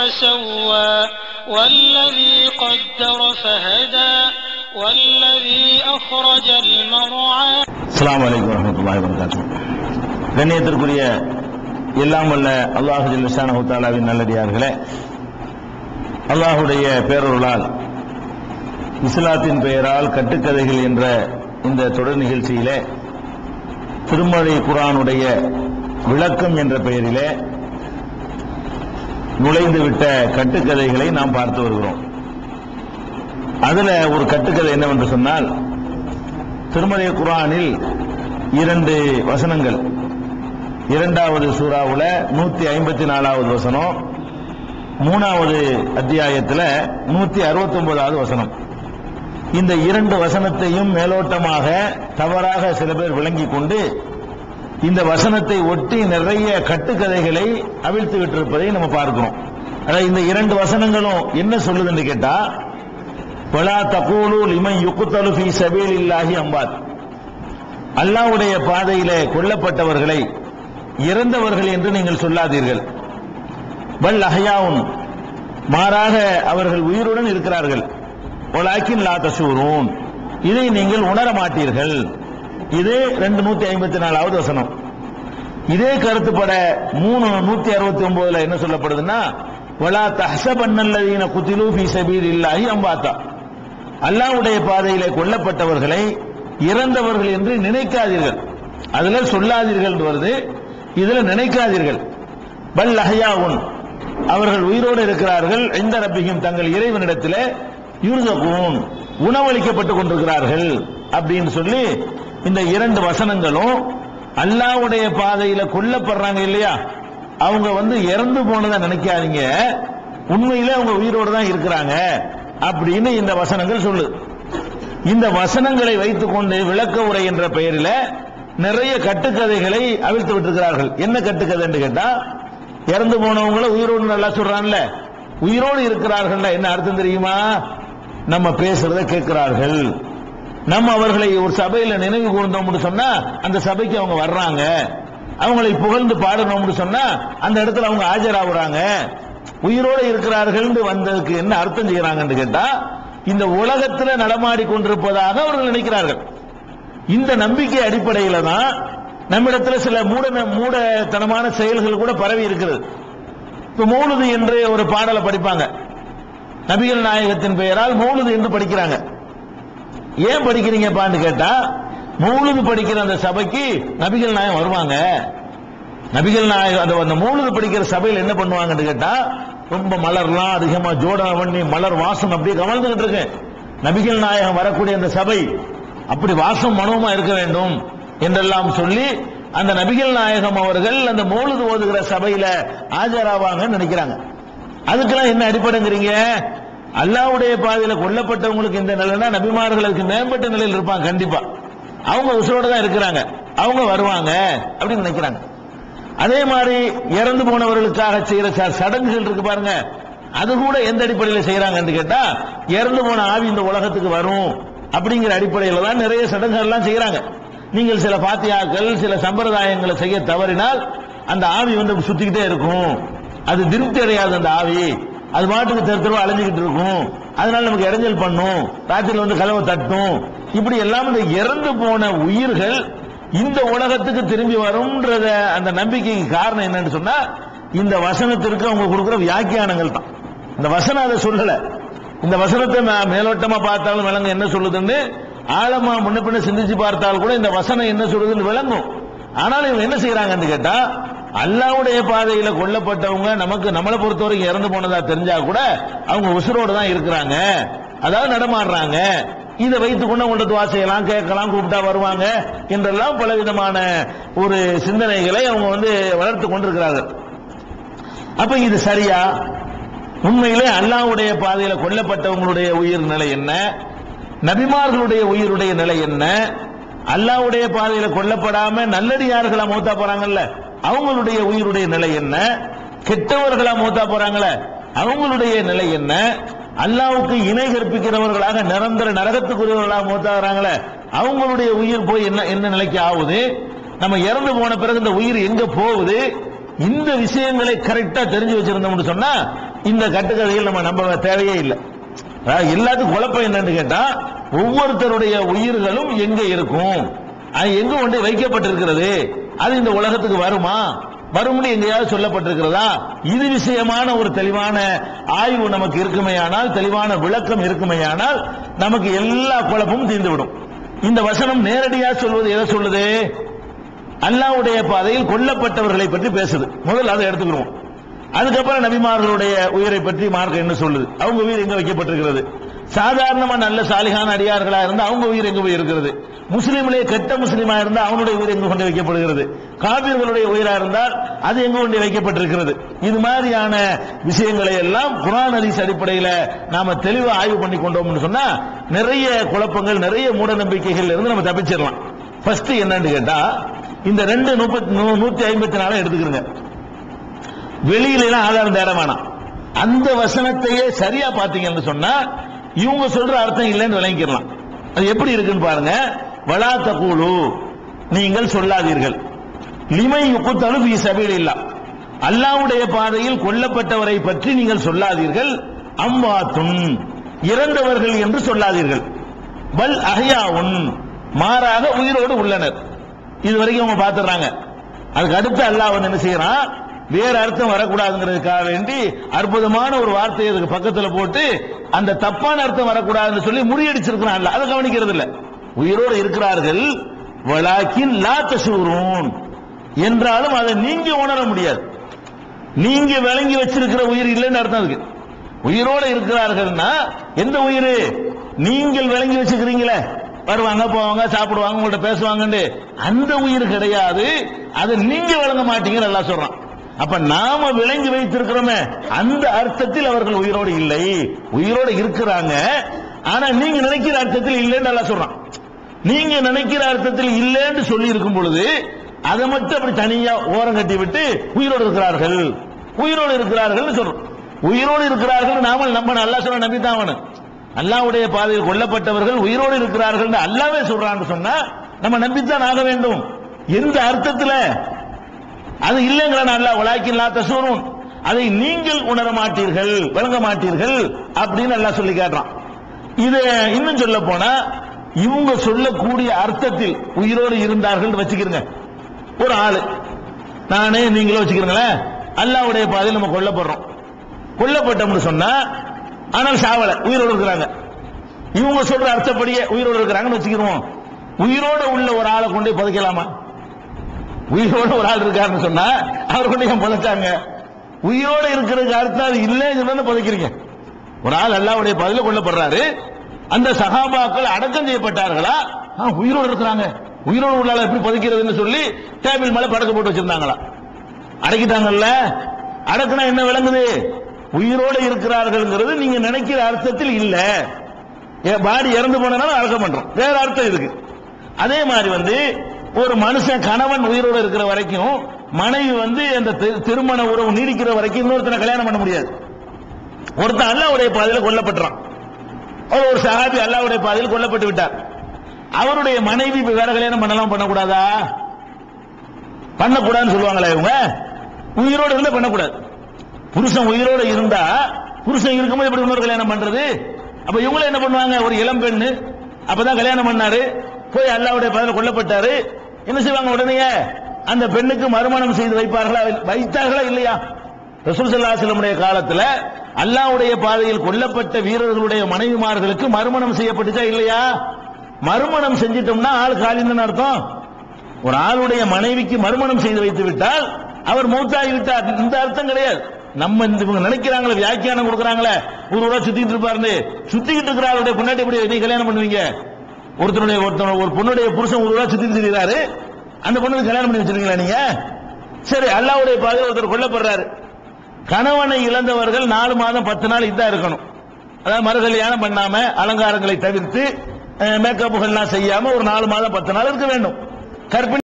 فسوى والذي قدر فهدى والذي أخرج المرعى அஸ்ஸலாமு அலைக்கும் வரஹ்மத்துல்லாஹி வபரகாத்துஹு கண்ணியத்திற்குரிய எல்லாம் வல்ல அல்லாஹு ஜல்லஷானஹு தஆலாவின் நல்லடியார்களே அல்லாஹுடைய பேரருளால் இஸ்லாத்தின் பெயரால் கட்டுக்கதைகள் என்ற இந்த தொடர் நிகழ்ச்சியிலே திருமலை குர்ஆனுடைய விளக்கம் என்ற பெயரிலே நுழைந்துவிட்ட கட்டுக்கதைகளை நாம் பார்த்து வருகிறோம். அதுல ஒரு கட்டுக்கதை என்னவென்று சொன்னால் திருமலை குர்ஆனில் இரண்டு வசனங்கள். இரண்டாவது சூறாவுல நூத்தி ஐம்பத்தி நாலாவது வசனம் மூணாவது அத்தியாயத்துல நூத்தி அறுபத்தி ஒன்பதாவது வசனம். இந்த இரண்டு வசனத்தையும் மேலோட்டமாக தவறாக சில பேர் விளங்கிக் கொண்டு இந்த வசனத்தை ஒட்டி நிறைய கட்டுக்கதைகளை அவிழ்த்து விட்டிருப்பதை நம்ம பார்க்கிறோம். அதாவது இந்த இரண்டு வசனங்களும் என்ன சொல்லுதுன்னு கேட்டா பலா தகூலு லிமன் யுக்குத்தலு சபையில் இல்லாஹி அம்பாத். அல்லாஹ்வுடைய பாதையிலே கொல்லப்பட்டவர்களை இறந்தவர்கள் என்று நீங்கள் சொல்லாதீர்கள். வல் அஹ்யாவுன் மாறாக அவர்கள் உயிருடன் இருக்கிறார்கள். ஒலாக்கின் லா தசூரூன். இதை நீங்கள் உணர மாட்டீர்கள் இது ரெண்டு நூத்தி ஐம்பத்தி நாலாவது வசனம். இதே கருத்துப்பட மூணு நூத்தி அறுபத்தி ஒன்பதுல என்ன சொல்லப்படுதுன்னா வலா தஹசபன்னல்லதீன குத்திலு ஃபீ சபீலில்லாஹி அம்பாத்தா அல்லாஹ்வுடைய பாதையிலே கொல்லப்பட்டவர்களை இறந்தவர்கள் என்று நினைக்காதீர்கள். அதுல சொல்லாதீர்கள் என்று வருது. இதுல நினைக்காதீர்கள். பல் அஹ்யாவுன். அவர்கள் உயிரோடு இருக்கிறார்கள். எந்த ரப்பியும் தங்கள் இறைவனிடத்தில் யூர்தகூன் உணவளிக்கப்பட்டுக் கொண்டிருக்கிறார்கள் அப்படின்னு சொல்லி இந்த இரண்டு வசனங்களும் அல்லாஹ்வுடைய பாதையில கொல்லப்படுறாங்க இல்லையா? அவங்க வந்து இறந்து போனதை நினைக்காதீங்க. உண்மையில அவங்க உயிரோடு தான் இருக்கிறாங்க. அப்படின்னு இந்த வசனங்கள் சொல்லு இந்த வசனங்களை வைத்துக்கொண்டு விளக்க உரை என்ற பெயரில் நிறைய கட்டுக்கதைகளை அவிழ்த்து விட்டிருக்கிறார்கள். என்ன கட்டுக்கதைன்னு கேட்டா இறந்து போனவங்கள உயிரோடு நல்லா சொல்றான்ல. உயிரோடு இருக்கிறார்கள் என்ன அர்த்தம் தெரியுமா? நம்ம பேசுறத கேட்கிறார்கள். நம்ம அவர்களை ஒரு சபையில நினைவு கூர்ந்தோம்னு சொன்னா அந்த சபைக்கு அவங்க வர்றாங்க. அவங்களை புகழ்ந்து பாடணும்னு சொன்னா அந்த இடத்துல அவங்க ஆஜராகுறாங்க. உயிரோடு இருக்கிறார்கள் வந்ததுக்கு என்ன அர்த்தம் செய்யறாங்கன்னு கேட்டா இந்த உலகத்தில் நடமாடி கொண்டிருப்பதாக அவர்கள் நினைக்கிறார்கள். இந்த நம்பிக்கை அடிப்படையில தான் நம்மிடத்தில் சில மூட மூடத்தனமான செயல்கள் கூட பரவி இருக்கிறது இப்ப மௌலுது என்று ஒரு பாடலை படிப்பாங்க. நபிகள் நாயகத்தின் பெயரால் மௌலுது என்று படிக்கிறாங்க. ஏன் படிக்கிறீங்கப்பான்னு கேட்டா மூலது படிக்கிற அந்த சபைக்கு நபிகள் நாயகம் வருவாங்க. நபிகள் நாயகம் அந்த அந்த மூலது படிக்கிற சபையில் என்ன பண்ணுவாங்கன்னு கேட்டா ரொம்ப மலர்லாம் அதிகமா ஜோட பண்ணி மலர் வாசம் அப்படியே கவர்ந்துகிட்டு இருக்கு. நபிகள் நாயகம் வரக்கூடிய அந்த சபை அப்படி வாசம் மனோமா இருக்க வேண்டும் என்றெல்லாம் சொல்லி அந்த நபிகள் நாயகம் அவர்கள் அந்த மூலது ஓதுகிற சபையில ஆஜராவாங்கன்னு நினைக்கிறாங்க. அதுக்கெல்லாம் என்ன அடிப்படைங்கிறீங்க? அல்லாவுடைய பாதையில கொல்லப்பட்டவங்களுக்கு இந்த நிலைனா நபிமார்களுக்கு மேம்பட்ட நிலையில் இருப்பாங்க கண்டிப்பா. அவங்க உசுரோட தான் இருக்கிறாங்க. அவங்க வருவாங்க அப்படின்னு நினைக்கிறாங்க. அதே மாதிரி இறந்து போனவர்களுக்காக செய்யற சடங்குகள் இருக்கு பாருங்க. அது கூட எந்த அடிப்படையில் செய்யறாங்கன்னு கேட்டா இறந்து போன ஆவி இந்த உலகத்துக்கு வரும் அப்படிங்கிற அடிப்படையில் தான் நிறைய சடங்குகள் எல்லாம் செய்யறாங்க நீங்கள் சில பாத்தியாக்கள் சில சம்பிரதாயங்களை செய்ய தவறினால் அந்த ஆவி வந்து சுத்திக்கிட்டே இருக்கும். அது திருப்தி அடையாது அந்த ஆவி. அது பாட்டுக்கு தெரு தெருவா அலைஞ்சுக்கிட்டு இருக்கும். அதனால நமக்கு இடைஞ்சல் பண்ணும். ராத்திரியில் வந்து கதவை தட்டும். இப்படி எல்லாம் இந்த இறந்து போன உயிர்கள் இந்த உலகத்துக்கு திரும்பி வரும்ன்றத அந்த நம்பிக்கைக்கு காரணம் என்னன்னு சொன்னா இந்த வசனத்திற்கு அவங்க கொடுக்குற வியாக்கியானங்கள் தான். இந்த வசனம் அதை சொல்லல. இந்த வசனத்தை மேலோட்டமா பார்த்தாலும் விளங்க என்ன சொல்லுதுன்னு ஆழமா முன்ன பின்ன சிந்திச்சு பார்த்தால் கூட இந்த வசனம் என்ன சொல்லுதுன்னு விளங்கும். ஆனால் இவங்க என்ன செய்யறாங்கன்னு கேட்டா அல்லாவுடைய பாதையில கொல்லப்பட்டவங்க நமக்கு நம்மளை பொறுத்தவரைக்கும் இறந்து போனதா தெரிஞ்சா கூட அவங்க உசுரோடு தான் இருக்கிறாங்க. அதாவது நடமாடுறாங்க. இதை வைத்துக்கொண்டு கொண்டு துவா செய்யலாம் கேட்கலாம் கூப்பிட்டா வருவாங்க என்றெல்லாம் பலவிதமான ஒரு சிந்தனைகளை அவங்க வந்து வளர்த்து கொண்டிருக்கிறார்கள். அப்ப இது சரியா? உண்மையிலே அல்லாஹ்வுடைய பாதையில கொல்லப்பட்டவங்களுடைய உயிர் நிலை என்ன? நபிமார்களுடைய உயிருடைய நிலை என்ன? அல்லாவுடைய பாதையில கொல்லப்படாம நல்லடியார்களா மூத்தா போறாங்கல்ல? அவங்களுடைய உயிருடைய நிலை என்ன? கெட்டவர்களா மூத்தா போறாங்களே? அவங்களுடைய நிலை என்ன? அல்லாவுக்கு இணை கற்பிக்கிறவர்களாக நிரந்தர நரகத்துக்குரியவர்களாக மூத்தாகிறாங்களே? அவங்களுடைய உயிர் போய் என்ன என்ன நிலைக்கு ஆகுது? நம்ம இறந்து போன பிறகு இந்த உயிர் எங்க போகுது? இந்த விஷயங்களை கரெக்டா தெரிஞ்சு வச்சிருந்தோம்னு சொன்னா இந்த கட்டுக்கதையில் நம்ம நம்ப தேவையே இல்லை. எல்லாத்துக்கும் குழப்பம் என்னன்னு கேட்டா ஒவ்வொருத்தருடைய உயிர்களும் எங்க இருக்கும்? எங்க கொண்டு வைக்கப்பட்டிருக்கிறது? அது இந்த உலகத்துக்கு வருமா? வரும்னு எங்கேயாவது சொல்லப்பட்டிருக்கிறதா? இது விஷயமான ஒரு தெளிவான ஆய்வு நமக்கு இருக்குமையானால் தெளிவான விளக்கம் இருக்குமையானால் நமக்கு எல்லா குழப்பமும் தீர்ந்துவிடும். இந்த வசனம் நேரடியா சொல்வது எதை சொல்லுது? அல்லாவுடைய பாதையில் கொல்லப்பட்டவர்களை பற்றி பேசுது. முதல்ல அதை எடுத்துக்கிறோம் அதுக்கப்புறம் நபிமார்களுடைய உயிரை பற்றி மார்க்கம் என்ன சொல்லுது? அவங்க உயிர் எங்க வைக்கப்பட்டிருக்கிறது? சாதாரணமா நல்ல சாலிகான அடியார்களா இருந்தா அவங்க உயிர் எங்க போய் இருக்கிறது? முஸ்லீம்களே கெட்ட முஸ்லீமா இருந்தா அவனுடைய உயிர் எங்க கொண்டு வைக்கப்படுகிறது? காபிர்களுடைய உயிரா இருந்தால் அது எங்க கொண்டு வைக்கப்பட்டிருக்கிறது? இது மாதிரியான விஷயங்களை எல்லாம் குரான் ஹதீஸ் அடிப்படையில நாம தெளிவா ஆய்வு பண்ணி கொண்டோம்னு சொன்னா நிறைய குழப்பங்கள் நிறைய மூட நம்பிக்கைகள் இருந்து நம்ம தப்பிச்சிடலாம். ஃபர்ஸ்ட் என்னன்னு கேட்டா இந்த ரெண்டு முப்பத்தி நூத்தி ஐம்பத்தி நாலு எடுத்துக்கிறங்க. வெளியில எல்லாம் ஆதாரம் தேட வேணாம் அந்த வசனத்தையே சரியா பாத்தீங்கன்னு சொன்னா இவங்க சொல்ற அர்த்தம் இல்லைன்னு விளங்கிக்கலாம் அது எப்படி இருக்குன்னு பாருங்க. வலா தகூலு. நீங்கள் சொல்லாதீர்கள். லிமை யுக்குத்தலு பி சபையில் இல்லா அல்லாவுடைய பாதையில் கொல்லப்பட்டவரை பற்றி நீங்கள் சொல்லாதீர்கள். அம்மாத்தும் இறந்தவர்கள் என்று சொல்லாதீர்கள். பல் அஹ்யாவுன். மாறாக உயிரோடு உள்ளனர். இது வரைக்கும் அவங்க பார்த்துடுறாங்க. அதுக்கு அடுத்து அல்லாஹ் வந்து என்ன செய்யறான்? வேற அர்த்தம் வரக்கூடாதுங்கிறதுக்காக வேண்டி அற்புதமான ஒரு வார்த்தையை அதுக்கு பக்கத்துல போட்டு அந்த தப்பான அர்த்தம் வரக்கூடாதுன்னு சொல்லி முறியடிச்சிருக்கிறான் அதை கவனிக்கிறது இல்ல உயிரோடு இருக்கிறார்கள். வலாக்கின் லா தசூரூன் என்றாலும் அதை நீங்க உணர முடியாது. நீங்க விளங்கி வச்சிருக்கிற உயிர் இல்லைன்னு அர்த்தம் அதுக்கு. உயிரோட இருக்கிறார்கள்னா எந்த உயிர்? நீங்கள் விளங்கி வச்சுக்கிறீங்களே. வருவாங்க போவாங்க சாப்பிடுவாங்க உங்கள்ட்ட பேசுவாங்கன்னு. அந்த உயிர் கிடையாது. அதை நீங்க வழங்க மாட்டீங்கன்னு எல்லாம் சொல்றான். அப்ப நாம விளங்கி வைத்திருக்கிறோமே. அந்த அர்த்தத்தில் அவர்கள் உயிரோடு இல்லை. உயிரோடு இருக்கிறாங்க. ஆனா நீங்க நினைக்கிற அர்த்தத்தில் இல்லைன்னு நல்லா சொல்றான். நீங்க நினைக்கிற அர்த்தத்தில் இல்லைன்னு சொல்லி இருக்கும் பொழுது அதை மட்டும் அப்படி தனியா ஓரம் கட்டி விட்டு உயிரோடு இருக்கிறார்கள். உயிரோடு இருக்கிறார்கள் சொல்றோம். உயிரோடு இருக்கிறார்கள் நாம நம்ம நல்லா சொல்ல நம்பித்தான் அவன். அல்லாவுடைய பாதையில் கொல்லப்பட்டவர்கள் உயிரோடு இருக்கிறார்கள் அல்லாவே சொல்றான்னு சொன்னா நம்ம நம்பித்தான் ஆக வேண்டும். எந்த அர்த்தத்துல? அது இல்லைங்களா நல்லா உலாக்கின்லா தசூரும் அதை நீங்கள் உணர மாட்டீர்கள் விளங்க மாட்டீர்கள் அப்படின்னு எல்லாம் சொல்லி கேட்டான் இது இன்னும் சொல்ல போனா இவங்க சொல்லக்கூடிய அர்த்தத்தில் உயிரோடு இருந்தார்கள் வச்சுக்கிறங்க ஒரு ஆளு. நானே நீங்களும் வச்சுக்கிறீங்களேன் அல்லாவுடைய பாதையில் நம்ம கொல்லப்படுறோம். கொல்லப்பட்டோம்னு சொன்னா ஆனால் சாவல உயிரோடு இருக்கிறாங்க. இவங்க சொல்ற அர்த்தப்படியே உயிரோடு இருக்கிறாங்கன்னு வச்சுக்கிறோம் உயிரோட உள்ள ஒரு ஆளை கொண்டு போய் புதைக்கலாமா? உயிரோட ஒரு ஆள் இருக்காருன்னு சொன்னா அவர் கொண்டு ஏன் பொழைச்சாங்க? உயிரோட இருக்கிறதுக்கு அர்த்தம் அது இல்லைன்னு புதைக்கிறீங்க ஒரு ஆள் அல்லாவுடைய பதில கொல்லப்படுறாரு. அந்த சகாபாக்கள் அடக்கம் செய்யப்பட்டார்களா? ஆ, உயிரோடு இருக்கிறாங்க. உயிரோடு உள்ள எப்படி புதைக்கிறதுன்னு சொல்லி டேபிள் மேல படக்க போட்டு வச்சிருந்தாங்களா? அடக்கிட்டாங்கல்ல? அடக்குனா என்ன விளங்குது? உயிரோடு இருக்கிறார்கள்ங்கிறது நீங்க நினைக்கிற அர்த்தத்தில் இல்ல. பாடி இறந்து போனனால அடக்கம் பண்றோம். வேற அர்த்தம் இருக்கு. அதே மாதிரி வந்து ஒரு மனுஷன் கணவன் உயிரோடு இருக்கிற வரைக்கும் மனைவி வந்து அந்த திருமண உறவு நீடிக்கிற வரைக்கும் இன்னொருத்தனை கல்யாணம் பண்ண முடியாது. ஒருத்தன் அல்லாவுடைய பாதையில் கொல்லப்பட்டுறான். அவர் ஒரு சஹாபி அல்லாவுடைய பாதையில் கொல்லப்பட்டு விட்டார். அவருடைய மனைவி வேற கல்யாணம் பண்ணலாம் பண்ணக்கூடாதா? பண்ணக்கூடாதுன்னு சொல்லுவாங்களே இவங்க. உயிரோடு இருந்தா பண்ணக்கூடாது. புருஷன் உயிரோட இருந்தா புருஷன் இருக்கும்போது எப்படி இன்னொரு கல்யாணம் பண்றது? அப்ப இவங்களும் என்ன பண்ணுவாங்க? ஒரு இளம் பெண்ணு அப்பதான் கல்யாணம் பண்ணாரு. போய் அல்லாவுடைய பதில கொல்லப்பட்டாரு. என்ன செய்வாங்க உடனே அந்த பெண்ணுக்கு மறுமணம் செய்து வைப்பார்களா? வைத்தார்களா இல்லையா? ரசூல் ஸல்லல்லாஹு காலத்தில் அல்லாஹ்வுடைய பாதையில் கொல்லப்பட்ட வீரர்களுடைய மனைவிமார்களுக்கு மறுமணம் செய்யப்பட்டுச்சா இல்லையா? மறுமணம் செஞ்சிட்டோம்னா ஆள் காலின்னு அர்த்தம். ஒரு ஆளுடைய மனைவிக்கு மறுமணம் செய்து வைத்து விட்டால் அவர் மூத்தாகி விட்டார். இந்த அர்த்தம் கிடையாது. நம்ம இந்த இவங்க நினைக்கிறாங்களே வியாக்கியானம் கொடுக்குறாங்களே. ஒரு ஊரா சுத்திட்டு இருப்பாருன்னு. சுத்திக்கிட்டு இருக்கிற ஆளுடைய பொண்டாட்டி எப்படி நீ கல்யாணம் பண்ணுவீங்க? ஒருத்தனுடைய ஒருத்தன் ஒரு பொண்ணுடைய புருஷன் ஒரு ஊரா சுத்திட்டு அந்த பொண்ணுக்கு கல்யாணம் பண்ணி வச்சிருக்கீங்களா நீங்க? சரி அல்லாவுடைய பாதையில் ஒருத்தர் கொல்லப்படுறாரு. கணவனை இழந்தவர்கள் நாலு மாதம் பத்து நாள் இதா இருக்கணும். அதாவது மறு கல்யாணம் பண்ணாம அலங்காரங்களை தவிர்த்து மேக்கப்புகள்லாம் செய்யாம ஒரு நாலு மாதம் பத்து நாள் இருக்க வேண்டும். கற்பிணி